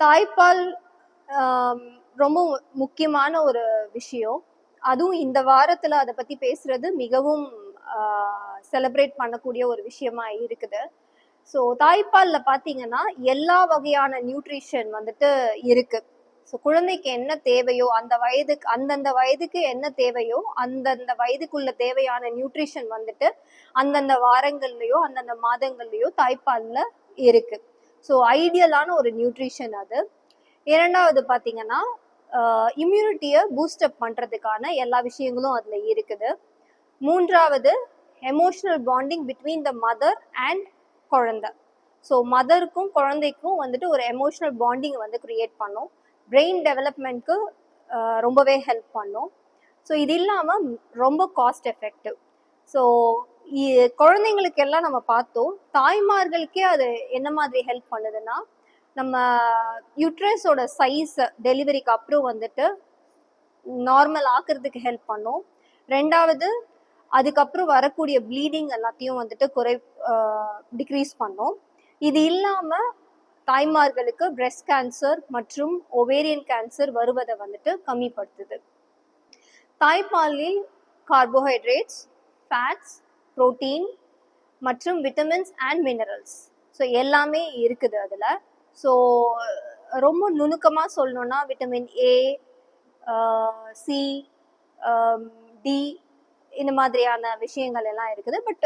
தாய்ப்பால் ரொம்ப முக்கியமான ஒரு விஷயம். அதுவும் இந்த வாரத்துல அதை பத்தி பேசுறது மிகவும் செலிப்ரேட் பண்ணக்கூடிய ஒரு விஷயமா இருக்குது. ஸோ தாய்ப்பால்ல பார்த்தீங்கன்னா எல்லா வகையான நியூட்ரிஷன் வந்துட்டு இருக்கு. ஸோ குழந்தைக்கு என்ன தேவையோ அந்த வயதுக்கு அந்தந்த வயதுக்கு என்ன தேவையோ அந்தந்த வயதுக்குள்ள தேவையான நியூட்ரிஷன் வந்துட்டு அந்தந்த வாரங்கள்லயோ அந்தந்த மாதங்கள்லயோ தாய்ப்பால்ல இருக்கு. ஸோ ஐடியலான ஒரு நியூட்ரிஷன் அது. இரண்டாவது பார்த்தீங்கன்னா இம்யூனிட்டியை பூஸ்டப் பண்ணுறதுக்கான எல்லா விஷயங்களும் அதில் இருக்குது. மூன்றாவது emotional bonding between the mother and குழந்தை. ஸோ மதருக்கும் குழந்தைக்கும் வந்துட்டு ஒரு எமோஷனல் பாண்டிங் வந்து க்ரியேட் பண்ணும். பிரெயின் டெவலப்மெண்ட்க்கு ரொம்பவே ஹெல்ப் பண்ணும். ஸோ இது இல்லாமல் ரொம்ப காஸ்ட் எஃபெக்டிவ் ஸோ குழந்தைங்களுக்கு எல்லாம் நம்ம பார்த்தோம். தாய்மார்களுக்கே அது என்ன மாதிரி ஹெல்ப் பண்ணுதுன்னா நம்ம யூட்ரஸோட சைஸ் டெலிவரிக்கு அப்புறம் வந்துட்டு நார்மல் ஆக்குறதுக்கு ஹெல்ப் பண்ணும். ரெண்டாவது அதுக்கப்புறம் வரக்கூடிய ப்ளீடிங் எல்லாத்தையும் வந்துட்டு குறை டிக்ரீஸ் பண்ணும். இது இல்லாமல் தாய்மார்களுக்கு பிரஸ்ட் கேன்சர் மற்றும் ஒவேரியன் கேன்சர் வருவதை வந்துட்டு கம்மிப்படுத்துது. தாய்ப்பாலில் கார்போஹைட்ரேட்ஸ் ஃபேட்ஸ் புரோட்டீன் மற்றும் விட்டமின்ஸ் அண்ட் மினரல்ஸ் ஸோ எல்லாமே இருக்குது அதில். ஸோ ரொம்ப நுணுக்கமாக சொல்லணும்னா விட்டமின் ஏ சி டி இந்த மாதிரியான விஷயங்கள் எல்லாம் இருக்குது. பட்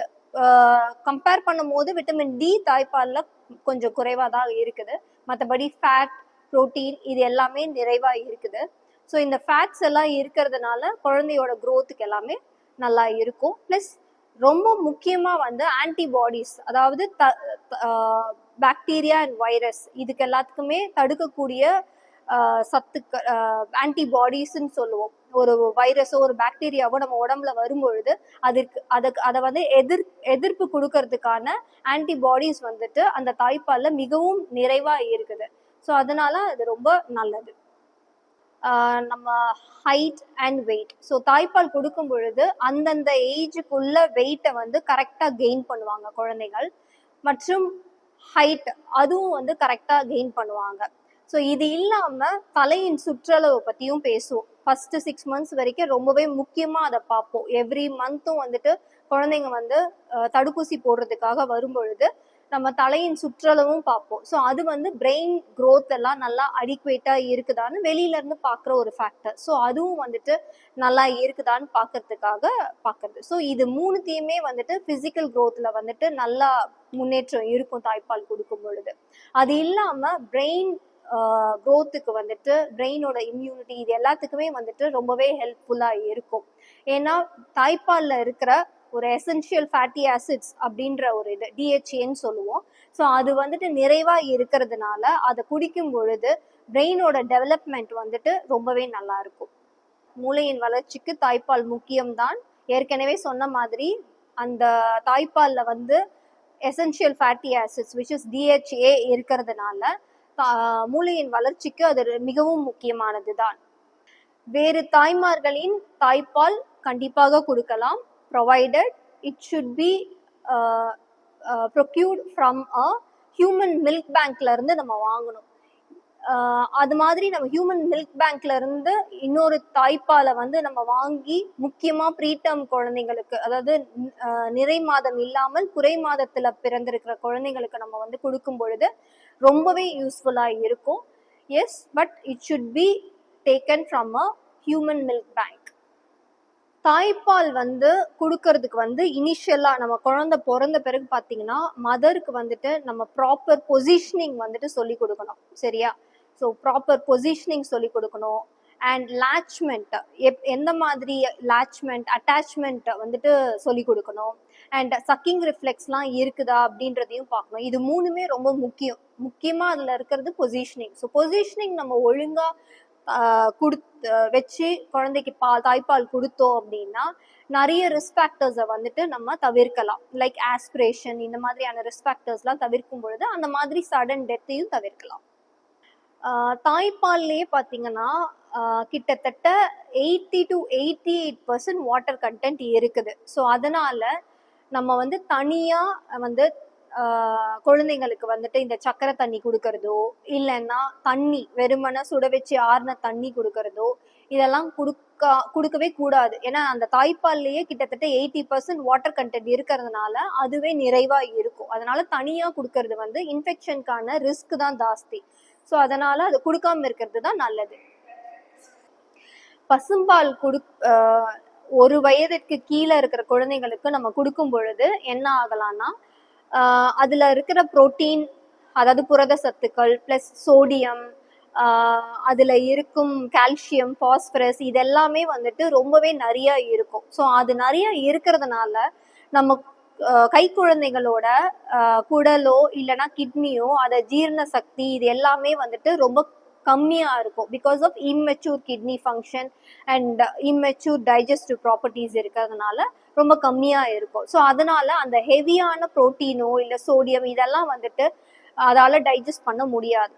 கம்பேர் பண்ணும்போது விட்டமின் டி தாய்ப்பாலில் கொஞ்சம் குறைவாக தான் இருக்குது. மற்றபடி ஃபேட் புரோட்டீன் இது எல்லாமே நிறைவாக இருக்குது. ஸோ இந்த ஃபேட்ஸ் எல்லாம் இருக்கிறதுனால குழந்தையோட க்ரோத்துக்கு எல்லாமே நல்லா இருக்கும். ப்ளஸ் ரொம்ப முக்கியமாக வந்து ஆன்டிபாடிஸ் அதாவது த பாக்டீரியா அண்ட் வைரஸ் இதுக்கு எல்லாத்துக்குமே தடுக்கக்கூடிய சத்துக்க ஆன்டிபாடிஸ்ன்னு சொல்லுவோம். ஒரு வைரஸோ ஒரு பாக்டீரியாவோ நம்ம உடம்புல வரும்பொழுது அதற்கு அதுக்கு அதை வந்து எதிர் எதிர்ப்பு கொடுக்கறதுக்கான ஆன்டிபாடிஸ் வந்துட்டு அந்த தாய்ப்பால்ல மிகவும் நிறைவா இருக்குது. ஸோ அதனால அது ரொம்ப நல்லது. நம்ம ஹைட் அண்ட் வெயிட் ஸோ தாய்ப்பால் கொடுக்கும் பொழுது அந்தந்த ஏஜுக்குள்ள வெயிட்டை வந்து கரெக்டாக கெயின் பண்ணுவாங்க குழந்தைகள். மற்றும் ஹைட் அதுவும் வந்து கரெக்டாக கெயின் பண்ணுவாங்க. ஸோ இது இல்லாமல் தலையின் சுற்றளவு பற்றியும் பேசுவோம். ஃபர்ஸ்ட் சிக்ஸ் மந்த்ஸ் வரைக்கும் ரொம்பவே முக்கியமாக அதை பார்ப்போம். எவ்ரி மந்த்தும் வந்துட்டு குழந்தைங்க வந்து தடுப்பூசி போடுறதுக்காக வரும்பொழுது நம்ம தலையின் சுற்றளவும் பார்ப்போம். ஸோ அது வந்து பிரெயின் க்ரோத் எல்லாம் நல்லா அடிக்குவேட்டாக இருக்குதான்னு வெளியில இருந்து பார்க்குற ஒரு ஃபேக்டர் ஸோ அதுவும் வந்துட்டு நல்லா இருக்குதான்னு பார்க்கறதுக்காக பார்க்கறது. ஸோ இது மூணுத்தையுமே வந்துட்டு ஃபிசிக்கல் க்ரோத்தில் வந்துட்டு நல்லா முன்னேற்றம் இருக்கும் தாய்ப்பால் கொடுக்கும் பொழுது. அது இல்லாமல் பிரெயின் க்ரோத்துக்கு வந்துட்டு பிரெயினோட இம்யூனிட்டி இது எல்லாத்துக்குமே வந்துட்டு ரொம்பவே ஹெல்ப்ஃபுல்லாக இருக்கும். ஏன்னா தாய்ப்பாலில் இருக்கிற ஒரு எசென்ஷியல் ஃபேட்டி ஆசிட்ஸ் அப்படின்ற ஒரு இது டிஹெச்ஏன்னு சொல்லுவோம். ஸோ அது வந்துட்டு நிறைவாக இருக்கிறதுனால அதை குடிக்கும் பொழுது பிரெயினோட டெவலப்மெண்ட் வந்துட்டு ரொம்பவே நல்லா இருக்கும். மூளையின் வளர்ச்சிக்கு தாய்ப்பால் முக்கியம்தான். ஏற்கனவே சொன்ன மாதிரி அந்த தாய்ப்பாலில் வந்து essential fatty acids which is DHA இருக்கிறதுனால மூளையின் வளர்ச்சிக்கு அது மிகவும் முக்கியமானது தான் வேறு தாய்மார்களின் தாய்ப்பால் கண்டிப்பாக கொடுக்கலாம். Provided it uh, uh, procured from a human milk பேங்க்ல இருந்து நம்ம வாங்கணும். Uh, அது மாதிரி நம்ம ஹியூமன் மில்க் பேங்க்ல இருந்து இன்னொரு தாய்ப்பாலை வந்து நம்ம வாங்கி முக்கியமா ப்ரீடம் குழந்தைங்களுக்கு அதாவது uh, நிறை மாதம் இல்லாமல் குறை மாதத்துல பிறந்திருக்கிற குழந்தைங்களுக்கு நம்ம வந்து கொடுக்கும் பொழுது ரொம்பவே யூஸ்ஃபுல்லா இருக்கும். Yes but it should be taken from a human milk bank தாய்ப்பால் வந்து கொடுக்கறதுக்கு வந்து இனிஷியலாக நம்ம குழந்தை பிறந்த பிறகு பார்த்தீங்கன்னா மதருக்கு வந்துட்டு நம்ம ப்ராப்பர் பொசிஷனிங் வந்துட்டு சொல்லி கொடுக்கணும். சரியா? ஸோ ப்ராப்பர் பொசிஷனிங் சொல்லி கொடுக்கணும். அண்ட் லாச்மெண்ட் எப் எந்த மாதிரி லாச்மெண்ட் அட்டாச்மெண்ட் வந்துட்டு சொல்லி கொடுக்கணும். அண்ட் சக்கிங் ரிஃப்ளெக்ஸ்லாம் இருக்குதா அப்படின்றதையும் பார்க்கணும். இது மூணுமே ரொம்ப முக்கியம். முக்கியமாக அதில் இருக்கிறது பொசிஷனிங் ஸோ பொசிஷனிங் நம்ம ஒழுங்காக கொடுத்து வச்சு குழந்தைக்கு பால் தாய்ப்பால் கொடுத்தோம் அப்படின்னா நிறைய ரிஸ்க் ஃபேக்டர்ஸை வந்துட்டு நம்ம தவிர்க்கலாம். லைக் ஆஸ்பிரேஷன் இந்த மாதிரியான ரிஸ்க் ஃபேக்டர்ஸ்லாம் தவிர்க்கும் பொழுது அந்த மாதிரி சடன் டெத்தையும் தவிர்க்கலாம். தாய்ப்பால்லையே பார்த்தீங்கன்னா கிட்டத்தட்ட eighty to eighty eight percent water content இருக்குது. ஸோ அதனால நம்ம வந்து தனியாக வந்து குழந்தைங்களுக்கு வந்துட்டு இந்த சக்கரை தண்ணி கொடுக்கறதோ இல்லைன்னா தண்ணி வெறுமனை சுட வச்சு ஆறுன தண்ணி கொடுக்கறதோ இதெல்லாம் கொடுக்க கொடுக்கவே கூடாது. ஏன்னா அந்த தாய்ப்பால்லையே கிட்டத்தட்ட எயிட்டி பர்சன்ட் வாட்டர் கண்டென்ட் இருக்கிறதுனால அதுவே நிறைவா இருக்கும். அதனால தனியா கொடுக்கறது வந்து இன்ஃபெக்ஷனுக்கான ரிஸ்க் தான் ஜாஸ்தி. ஸோ அதனால அது கொடுக்காம இருக்கிறது தான் நல்லது. பசும்பால் குடு ஒரு வயதிற்கு கீழே இருக்கிற குழந்தைங்களுக்கு நம்ம கொடுக்கும் பொழுது என்ன ஆகலாம்னா அதில் இருக்கிற புரோட்டீன் அதாவது புரத சத்துக்கள் ப்ளஸ் சோடியம் அதில் இருக்கும் கால்சியம் ஃபாஸ்பரஸ் இதெல்லாமே வந்துட்டு ரொம்பவே நிறையா இருக்கும். ஸோ அது நிறையா இருக்கிறதுனால நம்ம கை குழந்தைகளோட குடலோ இல்லைன்னா கிட்னியோ அதை ஜீரண சக்தி இது எல்லாமே வந்துட்டு ரொம்ப கம்மியாக இருக்கும். Because of immature kidney function and immature digestive properties இருக்கிறதுனால ரொம்ப கம்மியா இருக்கும். ஸோ அதனால அந்த ஹெவியான புரோட்டீனோ இல்லை சோடியம் இதெல்லாம் வந்துட்டு அதால டைஜஸ்ட் பண்ண முடியாது.